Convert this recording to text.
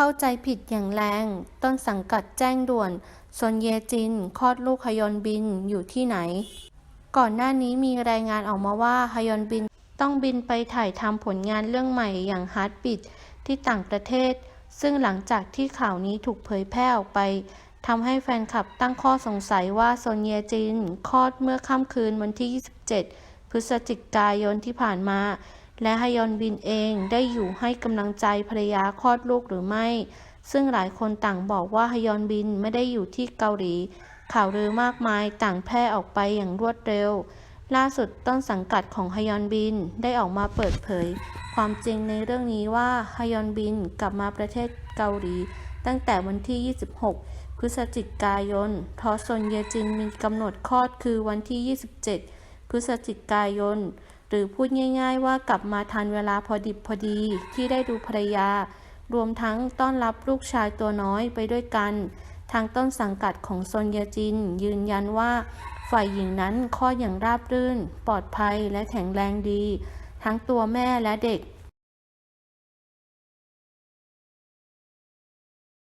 เข้าใจผิดอย่างแรง ต้นสังกัดแจ้งด่วนซนเยจินคลอดลูกฮยอนบินอยู่ที่ไหน ก่อนหน้านี้มีรายงานออกมาว่าฮยอนบินต้องบินไปถ่ายทำผลงานเรื่องใหม่อย่างฮาร์ดบิ t ที่ต่างประเทศ ซึ่งหลังจากที่ข่าวนี้ถูกเผยแพร่ออกไปทำให้แฟนคลับตั้งข้อสงสัยว่าซนเยจินคลอดเมื่อค่ำคืนวันที่ 27 พฤศจิกายนที่ผ่านมา และฮยอนบินเองได้อยู่ให้กำลังใจภรรยาคลอดลูกหรือไม่ ซึ่งหลายคนต่างบอกว่าฮยอนบินไม่ได้อยู่ที่เกาหลี ข่าวลือมากมายต่างแพร่ออกไปอย่างรวดเร็ว ล่าสุดต้นสังกัดของฮยอนบินได้ออกมาเปิดเผย ความจริงในเรื่องนี้ว่าฮยอนบินกลับมาประเทศเกาหลี ตั้งแต่วันที่ 26 พฤศจิกายนเพราะซนเยจินมีกำหนดคลอดคือวันที่ 27 พฤศจิกายน หรือพูดง่าย ๆ ว่ากลับมาทันเวลาพอดิบพอดีที่ได้ดูภรรยา รวมทั้งต้อนรับลูกชายตัวน้อยไปด้วยกัน ทางต้นสังกัดของซนเยจิน ยืนยันว่า ฝ่ายหญิงนั้นคลอดอย่างราบรื่น ปลอดภัยและแข็งแรงดี ทั้งตัวแม่และเด็ก